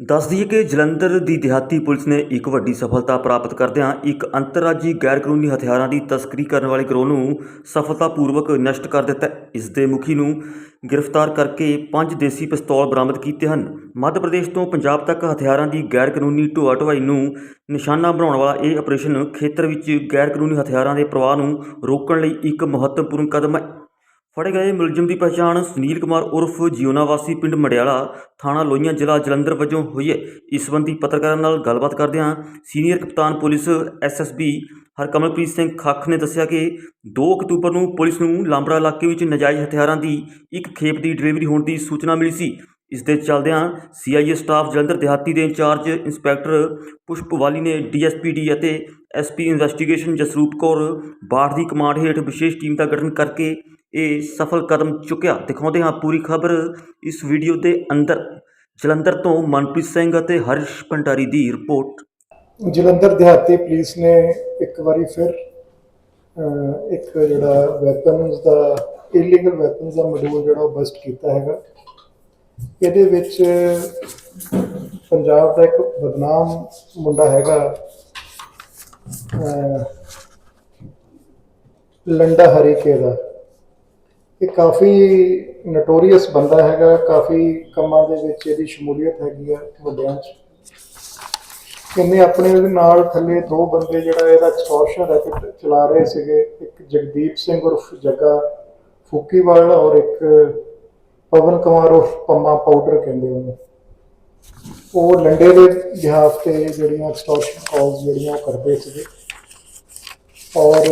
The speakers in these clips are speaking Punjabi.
ਦੱਸ ਦਈਏ ਕਿ ਜਲੰਧਰ ਦੀ ਦਿਹਾਤੀ ਪੁਲਿਸ ਨੇ ਇੱਕ ਵੱਡੀ ਸਫਲਤਾ ਪ੍ਰਾਪਤ ਕਰਦਿਆਂ ਇੱਕ ਅੰਤਰਰਾਜੀ ਗੈਰਕਾਨੂੰਨੀ ਹਥਿਆਰਾਂ ਦੀ ਤਸਕਰੀ ਕਰਨ ਵਾਲੇ ਗਰੋਹ ਨੂੰ ਸਫਲਤਾਪੂਰਵਕ ਨਸ਼ਟ ਕਰ ਦਿੱਤਾ। ਇਸ ਦੇ ਮੁਖੀ ਨੂੰ ਗ੍ਰਿਫਤਾਰ ਕਰਕੇ ਪੰਜ ਦੇਸੀ ਪਿਸਤੌਲ ਬਰਾਮਦ ਕੀਤੇ ਹਨ। ਮੱਧ ਪ੍ਰਦੇਸ਼ ਤੋਂ ਪੰਜਾਬ ਤੱਕ ਹਥਿਆਰਾਂ ਦੀ ਗੈਰਕਾਨੂੰਨੀ ਢੋਆ ਢੁਆਈ ਨੂੰ ਨਿਸ਼ਾਨਾ ਬਣਾਉਣ ਵਾਲਾ ਇਹ ਆਪਰੇਸ਼ਨ ਖੇਤਰ ਵਿੱਚ ਗੈਰਕਾਨੂੰਨੀ ਹਥਿਆਰਾਂ ਦੇ ਪ੍ਰਵਾਹ ਨੂੰ ਰੋਕਣ ਲਈ ਇੱਕ ਮਹੱਤਵਪੂਰਨ ਕਦਮ ਹੈ। ਫੜੇ ਗਏ ਮੁਲਜ਼ਮ ਦੀ ਪਛਾਣ ਸੁਨੀਲ ਕੁਮਾਰ ਉਰਫ ਜਿਉਨਾ ਵਾਸੀ ਪਿੰਡ ਮੜਿਆਲਾ ਥਾਣਾ ਲੋਹੀਆਂ ਜ਼ਿਲ੍ਹਾ ਜਲੰਧਰ ਵਜੋਂ ਹੋਈ ਹੈ। ਇਸ ਸੰਬੰਧੀ ਪੱਤਰਕਾਰਾਂ ਨਾਲ ਗੱਲਬਾਤ ਕਰਦਿਆਂ ਸੀਨੀਅਰ ਕਪਤਾਨ ਪੁਲਿਸ ਐਸਐਸਬੀ ਹਰਕਮਲਪ੍ਰੀਤ ਸਿੰਘ ਖੱਖ ਨੇ ਦੱਸਿਆ ਕਿ 2 ਅਕਤੂਬਰ ਨੂੰ ਪੁਲਿਸ ਨੂੰ ਲਾਂਬੜਾ ਇਲਾਕੇ ਵਿੱਚ ਨਜਾਇਜ਼ ਹਥਿਆਰਾਂ ਦੀ ਇੱਕ ਖੇਪ ਦੀ ਡਿਲੀਵਰੀ ਹੋਣ ਦੀ ਸੂਚਨਾ ਮਿਲੀ ਸੀ। ਇਸ ਦੇ ਚੱਲਦਿਆਂ ਸੀਆਈਏ ਸਟਾਫ ਜਲੰਧਰ ਦਿਹਾਤੀ ਦੇ ਇੰਚਾਰਜ ਇੰਸਪੈਕਟਰ ਪੁਸ਼ਪਵਾਲੀ ਨੇ ਡੀਐਸਪੀਡੀ ਅਤੇ ਐਸਪੀ ਇਨਵੈਸਟੀਗੇਸ਼ਨ ਜਸਰੂਪ ਕੌਰ ਬਾੜ ਦੀ ਕਮਾਂਡ ਹੇਠ ਵਿਸ਼ੇਸ਼ ਟੀਮ ਦਾ ਗਠਨ ਕਰਕੇ ਇਹ ਸਫਲ ਕਦਮ ਚੁੱਕਿਆ। ਦਿਖਾਉਂਦੇ ਹਾਂ ਪੂਰੀ ਖਬਰ ਇਸ ਵੀਡੀਓ ਦੇ ਅੰਦਰ। ਜਲੰਧਰ ਤੋਂ ਮਨਪ੍ਰੀਤ ਸਿੰਘ ਅਤੇ ਹਰਸ਼ ਭੰਡਾਰੀ ਦੀ ਰਿਪੋਰਟ। ਜਲੰਧਰ ਦਿਹਾਤੀ ਪੁਲਿਸ ਨੇ ਇੱਕ ਵਾਰੀ ਫਿਰ ਇੱਕ ਜਿਹੜਾ ਵੈਪਨਸ ਦਾ ਇਲੀਗਲ ਵੈਪਨਸ ਦਾ ਮੋਡਿਊਲ ਜਿਹੜਾ ਉਹ ਬਸਟ ਕੀਤਾ ਹੈਗਾ। ਇਹਦੇ ਵਿੱਚ ਪੰਜਾਬ ਦਾ ਇੱਕ ਬਦਨਾਮ ਮੁੰਡਾ ਹੈਗਾ ਲੰਡਾ ਹਰੀਕੇ ਦਾ। ਇਹ ਕਾਫੀ ਨਟੋਰੀਅਸ ਬੰਦਾ ਹੈਗਾ, ਕਾਫੀ ਕੰਮਾਂ ਦੇ ਵਿੱਚ ਇਹਦੀ ਸ਼ਮੂਲੀਅਤ ਹੈਗੀ ਆ ਵੱਡਿਆਂ 'ਚ। ਇਹਨੇ ਆਪਣੇ ਨਾਲ ਥੱਲੇ ਦੋ ਬੰਦੇ ਜਿਹੜਾ ਇਹਦਾ ਐਕਸਟੋਰਸ਼ਨ ਰੈਕਟ ਚਲਾ ਰਹੇ ਸੀਗੇ, ਇੱਕ ਜਗਦੀਪ ਸਿੰਘ ਉਰਫ ਜੱਗਾ ਫੁੱਕੀਵਾਲ ਔਰ ਇੱਕ ਪਵਨ ਕੁਮਾਰ ਉਰਫ ਪੰਮਾ ਪਾਊਡਰ ਕਹਿੰਦੇ ਉਹਨੂੰ। ਉਹ ਲੰਡੇ ਦੇ ਜਹਾਜ਼ ਤੇ ਜਿਹੜੀਆਂ ਐਕਸਟੋਰਸ਼ਨ ਕਾਲਸ ਜਿਹੜੀਆਂ ਉਹ ਕਰਦੇ ਸੀਗੇ। ਔਰ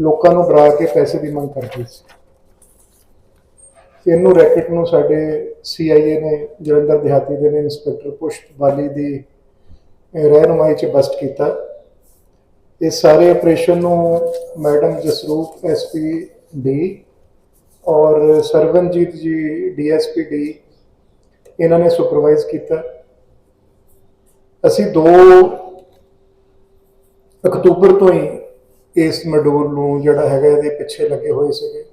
ਲੋਕਾਂ ਨੂੰ ਡਰਾ ਕੇ ਪੈਸੇ ਦੀ ਮੰਗ ਕਰਦੇ ਸੀ। ਇਹਨੂੰ ਰੈਕਟ ਨੂੰ ਸਾਡੇ ਸੀਆਈਏ ਨੇ ਜਲੰਧਰ ਦਿਹਾਤੀ ਦੇ ਨੇ ਇੰਸਪੈਕਟਰ ਪੁਸ਼ਪ ਬਾਲੀ ਦੀ ਅਹ, ਰਹਿਨੁਮਾਈ ਚ ਬਸਟ ਕੀਤਾ। ਇਹ ਸਾਰੇ ਆਪਰੇਸ਼ਨ ਨੂੰ ਮੈਡਮ ਜਸਰੂਪ ਐਸਪੀ ਡੀ ਔਰ ਸਰਵਨਜੀਤ ਜੀ ਡੀਐਸਪੀ ਡੀ ਇਹਨਾਂ ਨੇ ਸੁਪਰਵਾਈਜ਼ ਕੀਤਾ। ਅਸੀਂ 2 ਅਕਤੂਬਰ ਤੋਂ ਹੀ ਇਸ ਮਡੂਲ ਨੂੰ ਜਿਹੜਾ ਹੈਗਾ ਇਹਦੇ ਪਿੱਛੇ ਲੱਗੇ ਹੋਏ ਸੀਗੇ।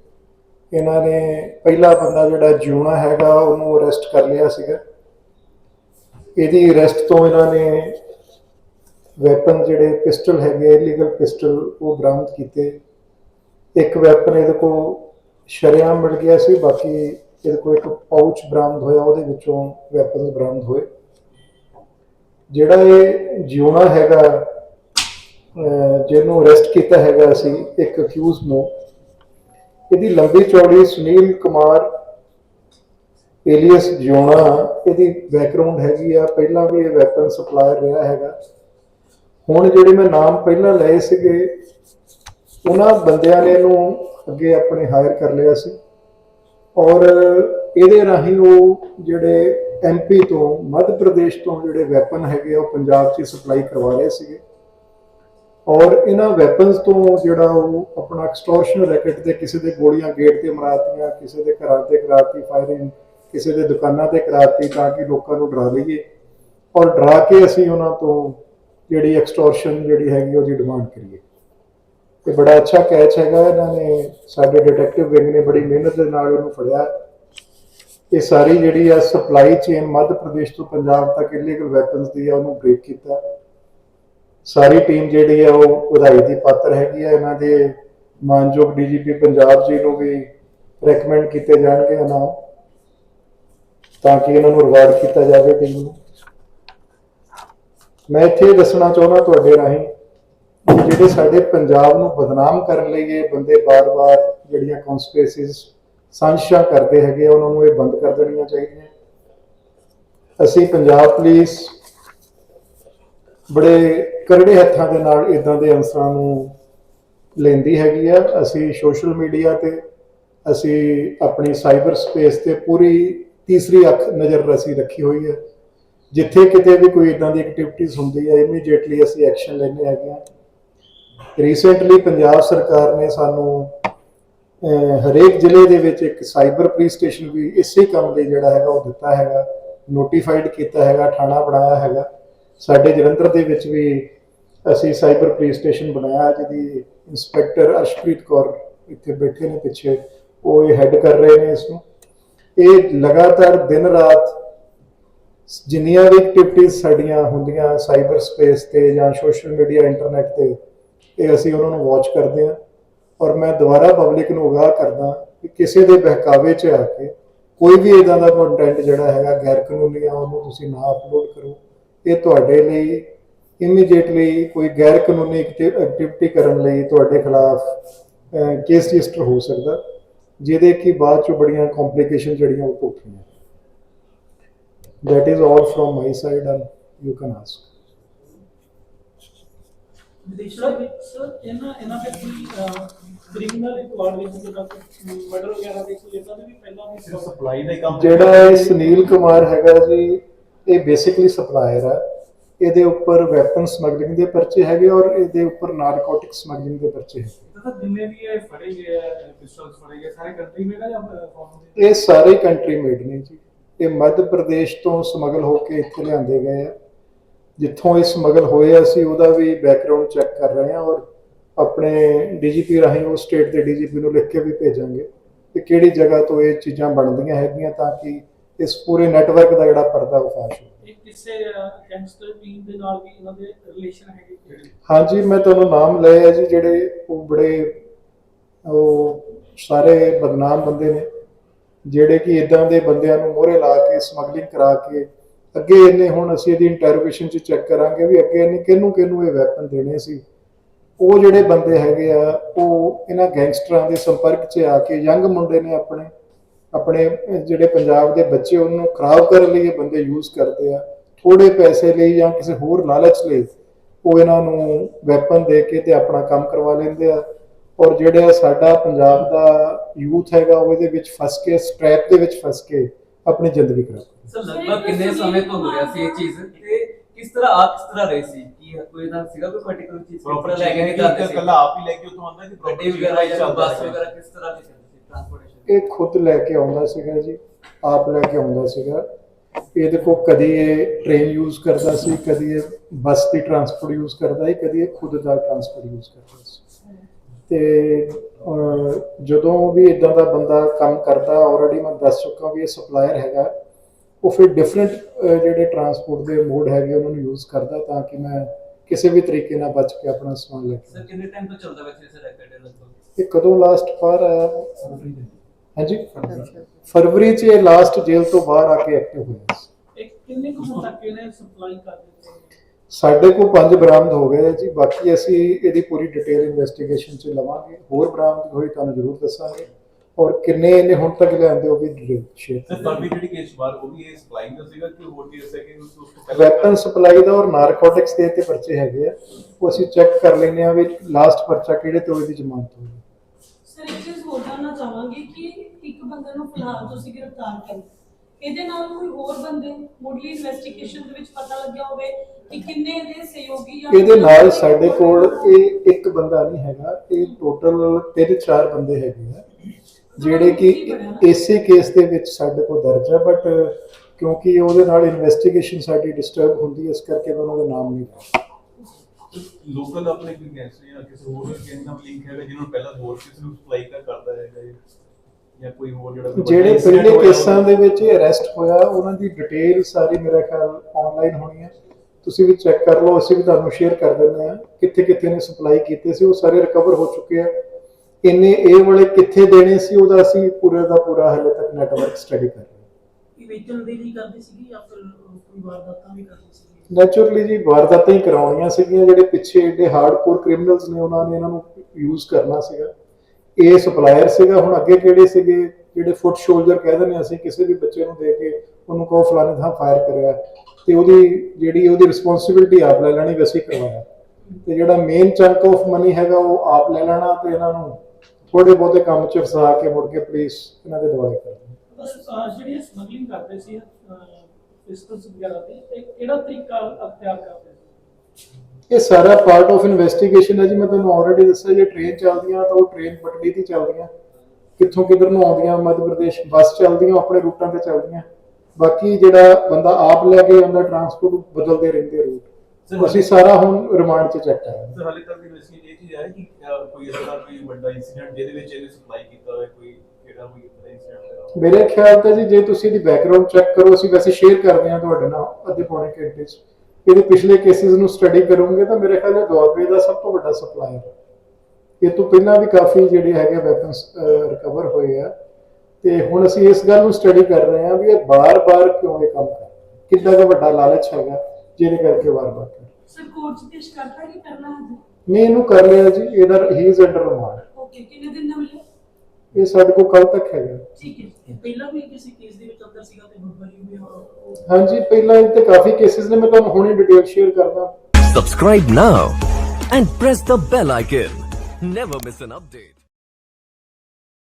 ਇਹਨਾਂ ਨੇ ਪਹਿਲਾ ਬੰਦਾ ਜਿਹੜਾ ਜਿਉਣਾ ਹੈਗਾ, ਉਹਨੂੰ ਅਰੈਸਟ ਕਰ ਲਿਆ ਸੀਗਾ। ਇਹਦੀ ਅਰੈਸਟ ਤੋਂ ਇਹਨਾਂ ਨੇ ਵੈਪਨ ਜਿਹੜੇ ਪਿਸਟਲ ਹੈਗੇ ਇਲੀਗਲ ਪਿਸਟਲ ਉਹ ਬਰਾਮਦ ਕੀਤੇ। ਇੱਕ ਵੈਪਨ ਇਹਦੇ ਕੋਲ ਸ਼ਰੇਆਮ ਮਿਲ ਗਿਆ ਸੀ, ਬਾਕੀ ਇਹਦੇ ਕੋਲ ਇੱਕ ਪਾਊਚ ਬਰਾਮਦ ਹੋਇਆ, ਉਹਦੇ ਵਿੱਚੋਂ ਵੈਪਨ ਬਰਾਮਦ ਹੋਏ। ਜਿਹੜਾ ਇਹ ਜਿਉਣਾ ਹੈਗਾ ਜਿਹਨੂੰ ਅਰੈਸਟ ਕੀਤਾ ਹੈਗਾ ਅਸੀਂ ਇੱਕ ਅਕਿਊਜ਼ ਨੂੰ। ਇਹਦੀ ਲੰਬੀ ਚੌੜੀ ਸੁਨੀਲ ਕੁਮਾਰ ਏਲੀਅਸ ਜਿਉਣਾ ਇਹਦੀ ਬੈਕਗ੍ਰਾਉਂਡ ਹੈਗੀ ਆ। ਪਹਿਲਾਂ ਵੀ ਇਹ ਵੈਪਨ ਸਪਲਾਇਰ ਰਿਹਾ ਹੈਗਾ। ਹੁਣ ਜਿਹੜੇ ਮੈਂ ਨਾਮ ਪਹਿਲਾਂ ਲਏ ਸੀਗੇ ਉਹਨਾਂ ਬੰਦਿਆਂ ਨੇ ਇਹਨੂੰ ਅੱਗੇ ਆਪਣੇ ਹਾਇਰ ਕਰ ਲਿਆ ਸੀ। ਔਰ ਇਹਦੇ ਰਾਹੀਂ ਉਹ ਜਿਹੜੇ ਐਮਪੀ ਤੋਂ ਮੱਧ ਪ੍ਰਦੇਸ਼ ਤੋਂ ਜਿਹੜੇ ਵੈਪਨ ਹੈਗੇ ਆ, ਉਹ ਪੰਜਾਬ 'ਚ ਸਪਲਾਈ ਕਰਵਾ ਰਹੇ ਸੀਗੇ। ਔਰ ਇਹਨਾਂ ਵੈਪਨਸ ਤੋਂ ਜਿਹੜਾ ਉਹ ਆਪਣਾ ਐਕਸਟੋਰਸ਼ਨ ਰੈਕਟ ਤੇ ਕਿਸੇ ਦੇ ਗੋਲੀਆਂ ਗੇਟ ਤੇ ਮਰਾਤੀਆਂ, ਕਿਸੇ ਦੇ ਘਰਾਂ ਤੇ ਕਰਾਤੀ ਫਾਇਰਿੰਗ ਕਿਸੇ ਦੇ ਦੁਕਾਨਾਂ ਤੇ ਕਰਾਤੀ ਤਾਂ ਕਿ ਲੋਕਾਂ ਨੂੰ ਡਰਾ ਲਈਏ। ਔਰ ਡਰਾ ਕੇ ਅਸੀਂ ਉਹਨਾਂ ਤੋਂ ਜਿਹੜੀ ਐਕਸਟੋਰਸ਼ਨ ਜਿਹੜੀ ਹੈਗੀ ਉਹਦੀ ਡਿਮਾਂਡ ਕਰੀਏ। ਤੇ ਬੜਾ ਅੱਛਾ ਕੈਚ ਹੈਗਾ, ਇਹਨਾਂ ਨੇ ਸਾਡੇ ਡਿਟੈਕਟਿਵ ਵਿੰਗ ਨੇ ਬੜੀ ਮਿਹਨਤ ਦੇ ਨਾਲ ਇਹਨੂੰ ਫੜਿਆ। ਇਹ ਸਾਰੀ ਜਿਹੜੀ ਆ ਸਪਲਾਈ ਚੇਨ ਮੱਧ ਪ੍ਰਦੇਸ਼ ਤੋਂ ਪੰਜਾਬ ਤੱਕ ਇਲੀਗਲ ਵੈਪਨਸ ਦੀ ਆ, ਉਹਨੂੰ ਬ੍ਰੇਕ ਕੀਤਾ। ਸਾਰੀ ਟੀਮ ਜਿਹੜੀ ਹੈ ਉਹ ਵਧਾਈ ਦੀ ਪਾਤਰ ਹੈਗੀ ਹੈ। ਇਹਨਾਂ ਦੇ ਮਾਨਯੋਗ ਡੀਜੀਪੀ ਪੰਜਾਬ ਜੀ ਨੂੰ ਵੀ ਰეკਮੈਂਡ ਕੀਤੇ ਜਾਣਗੇ ਇਨਾਮ ਤਾਂ ਕਿ ਇਹਨਾਂ ਨੂੰ ਰਿਵਾਰਡ ਕੀਤਾ ਜਾਵੇ ਟੀਮ ਨੂੰ। ਮੈਂ ਇੱਥੇ ਦੱਸਣਾ ਚਾਹੁੰਦਾ ਤੁਹਾਡੇ ਰਾਹੀਂ ਜਿਹੜੇ ਸਾਡੇ ਪੰਜਾਬ ਨੂੰ ਬਦਨਾਮ ਕਰਨ ਲਈ ਇਹ ਬੰਦੇ ਬਾਰ-ਬਾਰ ਜਿਹੜੀਆਂ ਕਨਸਪੀਰੇਸੀਜ਼ ਸਾਂਝਾਂ ਕਰਦੇ ਹੈਗੇ ਆ, ਉਹਨਾਂ ਨੂੰ ਇਹ ਬੰਦ ਕਰ ਦੇਣੀਆਂ ਚਾਹੀਦੀਆਂ। ਅਸੀਂ ਪੰਜਾਬ ਪੁਲਿਸ ਬੜੇ ਕਰੜੇ ਹੱਥਾਂ ਦੇ ਨਾਲ ਇਦਾਂ ਦੇ ਅਨਸਰਾਂ ਨੂੰ ਲੈਂਦੀ ਹੈਗੀ ਆ। ਅਸੀਂ ਸੋਸ਼ਲ ਮੀਡੀਆ ਤੇ ਅਸੀਂ ਆਪਣੀ ਸਾਈਬਰ ਸਪੇਸ ਤੇ ਪੂਰੀ ਤੀਸਰੀ ਅੱਖ ਨਜ਼ਰ ਅਸੀਂ ਰੱਖੀ ਹੋਈ ਹੈ ਜਿੱਥੇ ਕਿਤੇ ਵੀ ਕੋਈ ਇਦਾਂ ਦੀ ਐਕਟੀਵਿਟੀਜ਼ ਹੁੰਦੀ ਹੈ ਇਮੀਡੀਏਟਲੀ ਅਸੀਂ ਐਕਸ਼ਨ ਲੈਣੇ ਹੈਗੇ ਆ। ਰੀਸੈਂਟਲੀ ਪੰਜਾਬ ਸਰਕਾਰ ਨੇ ਸਾਨੂੰ ਹਰੇਕ ਜ਼ਿਲ੍ਹੇ ਦੇ ਵਿੱਚ ਇੱਕ ਸਾਈਬਰ ਪੁਲਿਸ ਸਟੇਸ਼ਨ ਵੀ ਇਸੇ ਕੰਮ ਲਈ ਜਿਹੜਾ ਹੈਗਾ ਉਹ ਦਿੱਤਾ ਹੈਗਾ। ਨੋਟੀਫਾਈਡ ਕੀਤਾ ਹੈਗਾ, ਥਾਣਾ ਬਣਾਇਆ ਹੈਗਾ। ਸਾਡੇ ਜਲੰਧਰ ਦੇ ਵਿੱਚ ਵੀ ਅਸੀਂ ਸਾਈਬਰ ਪੁਲਿਸ ਸਟੇਸ਼ਨ ਬਣਾਇਆ, ਜਿਹਦੀ ਇੰਸਪੈਕਟਰ ਅਰਸ਼ਪ੍ਰੀਤ ਕੌਰ ਇੱਥੇ ਬੈਠੇ ਨੇ ਪਿੱਛੇ, ਉਹ ਇਹ ਹੈੱਡ ਕਰ ਰਹੇ ਨੇ ਇਸ ਨੂੰ। ਇਹ ਲਗਾਤਾਰ ਦਿਨ ਰਾਤ ਜਿੰਨੀਆਂ ਵੀ ਐਕਟੀਵਿਟੀਜ਼ ਸਾਡੀਆਂ ਹੁੰਦੀਆਂ ਸਾਈਬਰ ਸਪੇਸ ਤੇ ਜਾਂ ਸੋਸ਼ਲ ਮੀਡੀਆ, ਇੰਟਰਨੈਟ ਤੇ, ਇਹ ਅਸੀਂ ਉਹਨਾਂ ਨੂੰ ਵਾਚ ਕਰਦੇ ਹਾਂ। ਔਰ ਮੈਂ ਦੁਬਾਰਾ ਪਬਲਿਕ ਨੂੰ ਅਗਾਹ ਕਰਦਾ ਕਿ ਕਿਸੇ ਦੇ ਬਹਿਕਾਵੇ 'ਚ ਆ ਕੇ ਕੋਈ ਵੀ ਇਦਾਂ ਦਾ ਕੰਟੈਂਟ ਜਿਹੜਾ ਹੈਗਾ ਗੈਰ ਕਾਨੂੰਨੀ ਆ, ਉਹਨੂੰ ਤੁਸੀਂ ਨਾ ਅਪਲੋਡ ਕਰੋ। ਇਹ ਤੁਹਾਡੇ ਲਈ ਇਮੀਡੀਏਟਲੀ ਕੋਈ ਗੈਰ ਕਾਨੂੰਨੀ ਐਕਟੀਵਿਟੀ ਕਰਨ ਲਈ ਤੁਹਾਡੇ ਖਿਲਾਫ ਕੇਸ ਰਜਿਸਟਰ ਹੋ ਸਕਦਾ ਜਿਹਦੇ ਕਿ ਬਾਅਦ ਚ ਬੜੀਆਂ ਕੰਪਲਿਕੇਸ਼ਨ ਜਿਹੜੀਆਂ ਉਹ ਭੁਗਤਣੀਆਂ that is all from my side and you can ask. ਵਿਦੇਸ਼ਾਂ ਵਿੱਚ ਸਰ ਇਹਨਾਂ ਇਹਨਾਂ ਤੇ ਕੋਈ ਕ੍ਰਿਮੀਨਲ ਰਿਕਾਰਡ ਵਿੱਚ ਜਿਹੜਾ ਮਰਡਰ ਵਗੈਰਾ ਦੇ ਕੋਈ ਇਦਾਂ ਦੇ ਵੀ ਪਹਿਲਾਂ ਵੀ ਸਪਲਾਈ ਦਾ ਕੰਮ ਜਿਹੜਾ ਇਹ ਸੁਨੀਲ ਕੁਮਾਰ ਹੈਗਾ ਜੀ ਇਹ ਬੇਸਿਕਲੀ ਸਪਲਾਇਰ ਹੈ। ਇਹਦੇ ਉੱਪਰ ਵੈਪਨ ਸਮਗਲਿੰਗ ਦੇ ਪਰਚੇ ਹੈਗੇ ਔਰ ਇਹਦੇ ਉੱਪਰ ਨਾਰਕੋਟਿਕ ਸਮਗਲਿੰਗ ਦੇ ਪਰਚੇ ਹੈਗੇ। ਤਾਂ ਜਿੰਨੇ ਵੀ ਇਹ ਫੜੇ ਗਏ ਆ ਪਿਸਟਲਸ ਫੜੇ ਗਏ ਸਾਰੇ ਕੰਟਰੀ ਮੇਡ ਆ ਜਾਂ ਫੋਰਨ ਦੇ ਇਹ ਸਾਰੇ ਕੰਟਰੀ ਮੇਡ ਨੇ ਜੀ। ਇਹ ਮੱਧ ਪ੍ਰਦੇਸ਼ ਤੋਂ ਸਮਗਲ ਹੋ ਕੇ ਇੱਥੇ ਲਿਆਂਦੇ ਗਏ ਆ। ਜਿੱਥੋਂ ਇਹ ਸਮਗਲ ਹੋਏ ਅਸੀਂ ਉਹਦਾ ਵੀ ਬੈਕਗ੍ਰਾਉਂਡ ਚੈੱਕ ਕਰ ਰਹੇ ਹਾਂ ਔਰ ਆਪਣੇ ਡੀਜੀਪੀ ਰਾਹੀਂ ਉਹ ਸਟੇਟ ਦੇ ਡੀਜੀਪੀ ਨੂੰ ਲਿਖ ਕੇ ਵੀ ਭੇਜਾਂਗੇ ਕਿ ਕਿਹੜੀ ਜਗ੍ਹਾ ਤੋਂ ਇਹ ਚੀਜ਼ਾਂ ਬਣਦੀਆਂ ਹੈਗੀਆਂ ਤਾਂ ਕਿ ਇਸ ਪੂਰੇ ਨੈਟਵਰਕ ਦਾ ਜਿਹੜਾ ਪਰਦਾ ਫਾਸ਼ ਹੋ। ਇਹ ਕਿਸੇ ਗੈਂਗਸਟਰ ਟੀਮ ਦੇ ਨਾਲ ਵੀ ਇਹਨਾਂ ਦੇ ਰਿਲੇਸ਼ਨ ਹੈਗੇ ਹਾਂਜੀ ਮੈਂ ਤੁਹਾਨੂੰ ਨਾਮ ਲਏ ਆ ਜੀ ਜਿਹੜੇ ਉਹ ਬੜੇ ਉਹ ਸਾਰੇ ਬਦਨਾਮ ਬੰਦੇ ਨੇ ਜਿਹੜੇ ਕਿ ਇਦਾਂ ਦੇ ਬੰਦਿਆਂ ਨੂੰ ਮੋਹਰੇ ਲਾ ਕੇ ਸਮਗਲਿੰਗ ਕਰਾ ਕੇ ਅੱਗੇ ਇਹਨੇ ਹੁਣ ਅਸੀਂ ਇਹਦੀ ਇੰਟਰੋਗੇਸ਼ਨ ਚ ਚੈੱਕ ਕਰਾਂਗੇ ਵੀ ਅੱਗੇ ਇਹਨੇ ਕਿਹਨੂੰ ਕਿਹਨੂੰ ਇਹ ਵੈਪਨ ਦੇਣੇ ਸੀ। ਉਹ ਜਿਹੜੇ ਬੰਦੇ ਹੈਗੇ ਆ ਉਹ ਇਹਨਾਂ ਗੈਂਗਸਟਰਾਂ ਦੇ ਸੰਪਰਕ 'ਚ ਆ ਕੇ ਯੰਗ ਮੁੰਡੇ ਨੇ ਆਪਣੇ ਆਪਣੇ ਜਿਹੜੇ ਪੰਜਾਬ ਦੇ ਬੱਚੇ ਉਹਨੂੰ ਖਰਾਬ ਕਰਨ ਲਈ ਇਹ ਬੰਦੇ ਯੂਜ਼ ਕਰਦੇ ਆ ਥੋੜੇ ਪੈਸੇ ਲਈ ਜਾਂ ਕਿਸੇ ਹੋਰ ਲਾਲਚ ਲਈ ਉਹ ਇਹਨਾਂ ਨੂੰ ਵੈਪਨ ਦੇ ਕੇ ਤੇ ਆਪਣਾ ਕੰਮ ਕਰਵਾ ਲੈਂਦੇ ਆ। ਔਰ ਜਿਹੜਾ ਸਾਡਾ ਪੰਜਾਬ ਦਾ ਯੂਥ ਹੈਗਾ ਉਹ ਇਹਦੇ ਵਿੱਚ ਫਸ ਕੇ ਸਟ੍ਰੈਪ ਦੇ ਵਿੱਚ ਫਸ ਕੇ ਆਪਣੀ ਜ਼ਿੰਦਗੀ ਖਰਾਬ ਸਰ ਲਗਭਗ ਕਿੰਨੇ ਸਮੇਂ ਤੋਂ ਹੋ ਰਿਹਾ ਸੀ ਇਹ ਚੀਜ਼? ਤੇ ਕਿਸ ਤਰ੍ਹਾਂ ਆ ਕਿਸ ਤਰ੍ਹਾਂ ਰਹੀ ਸੀ? ਕੀ ਕੋਈ ਦਾ ਸੀਗਾ ਕੋਈ ਪਾਰਟਿਕੂਲਰ ਚੀਜ਼? ਪ੍ਰੋਪਰ ਲੈ ਕੇ ਨਹੀਂ ਕਿ ਜਾਂਦੇ ਸੀ? ਕੱਲਾ ਆਪ ਹੀ ਲੈ ਕੇ ਉਤੋਂ ਆਉਂਦਾ ਕਿ ਗੱਡੀ ਵਗੈਰਾ ਜਾਂ ਬੱਸ ਵਗੈਰਾ ਕਿਸ ਤਰ੍ਹਾਂ ਜਾਂਦੇ ਸੀ? ਟ੍ਰਾਂਸਪੋਰਟੇਸ਼ਨ ਇਹ ਖੁਦ ਲੈ ਕੇ ਆਉਂਦਾ ਸੀਗਾ ਜੀ ਆਪ ਲੈ ਕੇ ਆਉਂਦਾ ਸੀਗਾ। ਇਹਦੇ ਕੋ ਕਦੀ ਇਹ ਟ੍ਰੇਨ ਯੂਜ਼ ਕਰਦਾ ਸੀ ਕਦੀ ਇਹ ਬੱਸ ਦੀ ਟਰਾਂਸਪੋਰਟ ਯੂਜ਼ ਕਰਦਾ ਸੀ ਕਦੀ ਇਹ ਖੁਦ ਦਾ ਟਰਾਂਸਪੋਰਟ ਯੂਜ਼ ਕਰਦਾ ਸੀ। ਤੇ ਜਦੋਂ ਵੀ ਇਦਾਂ ਦਾ ਬੰਦਾ ਕੰਮ ਕਰਦਾ ਆਲਰੇਡੀ ਮੈਂ ਦੱਸ ਚੁੱਕਾ ਵੀ ਇਹ ਸਪਲਾਇਰ ਹੈਗਾ। ਉਹ ਫਿਰ ਡਿਫਰੈਂਟ ਜਿਹੜੇ ਟਰਾਂਸਪੋਰਟ ਦੇ ਮੋਡ ਹੈਗੇ ਉਹਨਾਂ ਨੂੰ ਯੂਜ਼ ਕਰਦਾ ਤਾਂ ਕਿ ਮੈਂ ਕਿਸੇ ਵੀ ਤਰੀਕੇ ਨਾਲ ਬਚ ਕੇ ਆਪਣਾ ਸਮਾਨ ਲੈ ਕੇ ਸਰ ਕਿੰਨੇ ਟਾਈਮ ਤੋਂ ਚੱਲਦਾ ਵੈਸੇ ਰੈਕਟ ਲਗਭਗ? ਇਹ ਕਦੋਂ ਲਾਸਟ ਬਾਹਰ ਆਇਆ? ਹਾਂਜੀ? ਫਰਵਰੀ ਚ ਇਹ ਲਾਸਟ ਜੇਲ੍ਹ ਤੋਂ ਬਾਹਰ ਆ ਕੇ ਐਕਟਿਵ ਹੋਇਆ ਸੀ ਕਿੰਨੇ ਕੁ ਹੁਣ ਤੱਕ ਇਹਨੇ ਸਪਲਾਈ ਕਰ ਦਿੱਤੇ ਸਾਡੇ ਕੋਲ ਪੰਜ ਬਰਾਮਦ ਹੋ ਗਏ ਜੀ। ਬਾਕੀ ਅਸੀਂ ਇਹਦੀ ਪੂਰੀ ਡਿਟੇਲ ਇਨਵੈਸਟੀਗੇਸ਼ਨ ਚ ਲਵਾਂਗੇ। ਹੋਰ ਬਰਾਮਦ ਹੋਈ ਤੁਹਾਨੂੰ ਜ਼ਰੂਰ ਦੱਸਾਂਗੇ। ਔਰ ਕਿੰਨੇ ਇਹਨੇ ਹੁਣ ਤੱਕ ਲਿਆਂਦੇ ਉਹ ਵੀ ਡਿਟੇਲ ਸ਼ੇਅਰ ਸਰ ਫਰਵੀ ਜਿਹੜੀ ਕੇਸ ਬਾਰ ਉਹ ਵੀ ਇਹ ਸਪਲਾਈਂਗ ਦਾ ਸੀਗਾ ਕਿ ਹੋਰ ਕੇਸ ਹੈ ਕਿ ਉਸ ਤੋਂ ਵੈਪਨ ਸਪਲਾਈ ਦਾ ਔਰ ਨਾਰਕੋਟਿਕਸ ਦੇ ਤੇ ਪਰਚੇ ਹੈਗੇ ਆ। ਉਹ ਅਸੀਂ ਚੈੱਕ ਕਰ ਲੈਂਦੇ ਆ ਵੀ ਲਾਸਟ ਪਰਚਾ ਕਿਹੜੇ ਤੋਂ ਇਹਦੀ ਜ਼ਮਾਨਤ ਹੋਈ ਸਰ ਇੱਕ ਚੀਜ਼ ਹੋਰ ਜਾਣਨਾ ਚਾਹਾਂਗੇ ਕਿ ਇੱਕ ਬੰਦੇ ਨੂੰ ਫਿਲਹਾਲ ਤੁਸੀਂ ਗ੍ਰਿਫਤਾਰ ਕਰ। ਇਹਦੇ ਨਾਲ ਕੋਈ ਹੋਰ ਬੰਦੇ ਮੁੱਢਲੀ ਇਨਵੈਸਟੀਗੇਸ਼ਨ ਦੇ ਵਿੱਚ ਪਤਾ ਲੱਗਿਆ ਹੋਵੇ ਕਿ ਕਿੰਨੇ ਇਹਦੇ ਸਹਿਯੋਗੀ ਜਾਂ ਇਹਦੇ ਨਾਲ ਸਾਡੇ ਕੋਲ ਇਹ ਇੱਕ ਬੰਦਾ ਨਹੀਂ ਹੈਗਾ ਇਹ ਟੋਟਲ ਤਿੰਨ ਚਾਰ ਬੰਦੇ ਹੈਗੇ ਆ ਜਿਹੜੇ ਕਿ ਇਸੇ ਕੇਸ ਦੇ ਵਿੱਚ ਸਾਡੇ ਕੋਲ ਦਰਜ ਹੈ ਬਟ ਕਿਉਂਕਿ ਉਹਦੇ ਨਾਲ ਇਨਵੈਸਟੀਗੇਸ਼ਨ ਸਾਡੀ ਡਿਸਟਰਬ ਹੁੰਦੀ ਹੈ ਇਸ ਕਰਕੇ ਮੈਂ ਉਹਨਾਂ ਦਾ ਨਾਮ ਨਹੀਂ ਲਿਆ ਲੋਕਲ ਆਪਣੇ ਕੋਈ ਗੈਂਗਸਟਰ ਜਾਂ ਕਿਸੇ ਹੋਰ ਗੈਂਗ ਨਾਲ ਲਿੰਕ ਹੈਗਾ ਜਿਹਨੂੰ ਪਹਿਲਾਂ ਹੋਰ ਕਿਸੇ ਨੂੰ ਸਪਲਾਈ ਕਰਦਾ ਹੈਗਾ ਇਹ? ਜਾਂ ਕੋਈ ਹੋਰ ਜਿਹੜਾ ਕੋਈ ਜਿਹੜੇ incident ਪਹਿਲੇ ਹੋਇਆ ਕੇਸਾਂ ਦੇ ਵਿੱਚ ਅਰੈਸਟ ਹੋਇਆ ਉਹਨਾਂ ਦੀ ਡਿਟੇਲ ਸਾਰੀ ਮੇਰਾ ਖਿਆਲ ਆਨਲਾਈਨ ਹੋਣੀ ਹੈ ਤੁਸੀਂ ਵੀ ਚੈੱਕ ਕਰ ਲਓ ਅਸੀਂ ਵੀ ਤੁਹਾਨੂੰ ਸ਼ੇਅਰ ਕਰ ਦਿੰਦੇ ਆ ਕਿੱਥੇ ਕਿੱਥੇ ਨੇ ਸਪਲਾਈ ਕੀਤੇ ਸੀ ਉਹ ਸਾਰੇ ਰਿਕਵਰ ਹੋ ਚੁੱਕੇ ਆ। ਇੰਨੇ ਇਹ ਵਾਲੇ ਕਿੱਥੇ ਦੇਣੇ ਸੀ ਉਹਦਾ ਅਸੀਂ ਪੂਰੇ ਦਾ ਪੂਰਾ ਹਲੇ ਤੱਕ ਨੈਟਵਰਕ ਸਟੱਡੀ ਕਰ ਰਹੇ ਹਾਂ। ਇਹ ਵੇਚਣ ਦੇ ਲਈ ਕਰਦੇ ਸੀਗੇ ਜਾਂ ਫਿਰ ਕੋਈ ਵਾਰਦਾਤਾਂ ਵੀ ਕਰਦੇ ਸੀਗੇ? ਨੈਚੁਰਲੀ ਜੀ ਵਾਰਦਾਤਾਂ ਹੀ ਕਰਾਉਣੀਆਂ ਸੀਗੀਆਂ ਜਿਹੜੇ ਪਿੱਛੇ ਏਡੇ ਹਾਰਡਕੋਰ ਕ੍ਰਿਮੀਨਲਸ ਨੇ ਉਹਨਾਂ ਨੇ ਇਹਨਾਂ ਨੂੰ ਯੂਜ਼ ਕਰਨਾ ਸੀਗਾ। ਇਹ ਸਪਲਾਇਰ ਸੀਗਾ ਹੁਣ ਅੱਗੇ ਕਿਹੜੇ ਸੀਗੇ ਜਿਹੜੇ ਫੁੱਟ ਸ਼ੋਲਡਰ ਕਹਿ ਦਿੰਦੇ ਹਾਂ ਅਸੀਂ ਕਿਸੇ ਵੀ ਬੱਚੇ ਨੂੰ ਦੇ ਕੇ ਉਹਨੂੰ ਕਹੋ ਫਲਾਣੇ ਥਾਂ ਫਾਇਰ ਕਰਿਆ। ਤੇ ਉਹਦੀ ਜਿਹੜੀ ਉਹਦੀ ਰਿਸਪੌਂਸਿਬਿਲਟੀ ਆਪ ਲੈ ਲੈਣੀ ਵੈਸੇ ਹੀ ਕਰਵਾਇਆ। ਤੇ ਜਿਹੜਾ ਮੇਨ ਚੰਕ ਆਫ ਮਨੀ ਹੈਗਾ ਉਹ ਆਪ ਲੈ ਲੈਣਾ ਤੇ ਇਹਨਾਂ ਨੂੰ ਥੋੜੇ ਬਹੁਤੇ ਕੰਮ ਚ ਫਸਾ ਕੇ ਮੁੜ ਕੇ ਪੁਲਿਸ ਇਹਨਾਂ ਦੇ ਦੁਆਲੇ ਕਰਨੀ ਬਸ ਅਹ, ਜਿਹੜੀ ਸਮਗਲਿੰਗ ਕਰਦੇ ਸੀ ਪਿਸਟਲਸ ਵਗੈਰਾ ਤੇ ਇਹ ਕਿਹੜਾ ਤਰੀਕਾ ਅਖਤਿਆਰ ਕਰਦੇ ਸੀ? ਇਹ ਸਾਰਾ ਪਾਰਟ ਆਫ ਇਨਵੈਸਟੀਗੇਸ਼ਨ ਹੈ ਜੀ ਮੈਂ ਤੁਹਾਨੂੰ ਆਲਰੇਡੀ ਦੱਸਿਆ ਜੇ ਟ੍ਰੇਨ ਚੱਲਦੀਆਂ ਤਾਂ ਉਹ ਟ੍ਰੇਨ ਪਟੜੀ ਤੇ ਚੱਲਦੀਆਂ। ਕਿੱਥੋਂ ਕਿੱਧਰ ਨੂੰ ਆਉਂਦੀਆਂ ਮੱਧ ਪ੍ਰਦੇਸ਼ ਬੱਸ ਚੱਲਦੀਆਂ ਆਪਣੇ ਰੂਟਾਂ ਤੇ ਚੱਲਦੀਆਂ। ਬਾਕੀ ਜਿਹੜਾ ਬੰਦਾ ਆਪ ਲੈ ਕੇ ਆਉਂਦਾ ਟਰਾਂਸਪੋਰਟ ਬਦਲਦੇ ਰਹਿੰਦੇ ਰੂਟ ਅਸੀਂ ਸਾਰਾ ਹੁਣ ਰਿਮਾਂਡ 'ਚ ਚੈੱਕ ਕਰਾਂਗੇ। ਸਰ ਹਾਲੇ ਤੱਕ ਇਨਵੈਸਟੀਗੇਸ਼ਨ ਇਹ ਚੀਜ਼ ਹੈ ਕਿ ਕੋਈ ਇਹਦਾ ਕੋਈ ਵੱਡਾ ਇਨਸੀਡੈਂਟ ਜਿਹਦੇ ਵਿੱਚ ਇਹਨੇ ਸਪਲਾਈ ਕੀਤਾ ਹੋਵੇ ਕੋਈ ਕਿਹੜਾ ਕੋਈ ਇਤਨਾ ਇੰਸੀਡੈਂਟ ਮੇਰੇ ਖਿਆਲ ਤਾਂ ਜੀ ਜੇ ਤੁਸੀਂ ਇਹਦੀ ਬੈਕਗ੍ਰਾਉਂਡ ਚੈੱਕ ਕਰੋ ਅਸੀਂ ਵੈਸੇ ਸ਼ੇਅਰ ਕਰਦੇ ਹਾਂ ਤੁਹਾਡੇ ਨਾਲ ਅੱਧੇ ਪੌਣੇ ਘੰਟੇ 'ਚ। ਇਹਦੇ ਪਿਛਲੇ ਕੇਸਿਸ ਨੂੰ ਸਟੱਡੀ ਕਰੋਗੇ ਤਾਂ ਮੇਰੇ ਖਿਆਲ ਇਹ ਦੁਆਬੇ ਦਾ ਸਭ ਤੋਂ ਵੱਡਾ ਸਪਲਾਇਰ ਹੈ। ਇਹ ਤੋਂ ਪਹਿਲਾਂ ਵੀ ਕਾਫੀ ਜਿਹੜੇ ਹੈਗੇ ਵੈਪਨਸ ਰਿਕਵਰ ਹੋਏ ਆ। ਤੇ ਹੁਣ ਅਸੀਂ ਇਸ ਗੱਲ ਨੂੰ ਸਟੱਡੀ ਕਰ ਰਹੇ ਹਾਂ ਵੀ ਇਹ ਬਾਰ-ਬਾਰ ਕਿਉਂ ਇਹ ਕੰਮ ਕਰ ਕਿੰਨਾ ਦਾ ਵੱਡਾ ਲਾਲਚ ਹੈਗਾ ਜਿਹਦੇ ਕਰਕੇ ਵਾਰ-ਵਾਰ ਕਰ ਸਰ ਕੋਰਟ ਪੇਸ਼ ਕਰਤਾ ਕਿ ਕਰਨਾ ਹੈ ਨਹੀਂ ਇਹਨੂੰ ਕਰ ਲਿਆ ਜੀ ਇਹਦਾ he is under remand okay ਕਿੰਨੇ ਦਿਨ ਦਾ ਇਹ ਸਾਡੇ ਕੋਲ ਕੱਲ ਤੱਕ ਹੈਗਾ ਠੀਕ ਹੈ ਪਹਿਲਾਂ ਵੀ ਕਿਸੇ ਕੇਸ ਦੇ ਵਿੱਚ ਅੰਦਰ ਸੀਗਾ ਤੇ ਗੁਰਬਾਰੀ ਵੀ ਉਹ ਹਾਂਜੀ ਪਹਿਲਾਂ ਇਹ ਤੇ ਕਾਫੀ ਕੇਸਿਸ ਨੇ ਮੈਂ ਤੁਹਾਨੂੰ ਹੁਣੇ ਡਿਟੇਲ ਸ਼ੇਅਰ ਕਰਦਾ Subscribe now and press the bell icon. Never miss an update.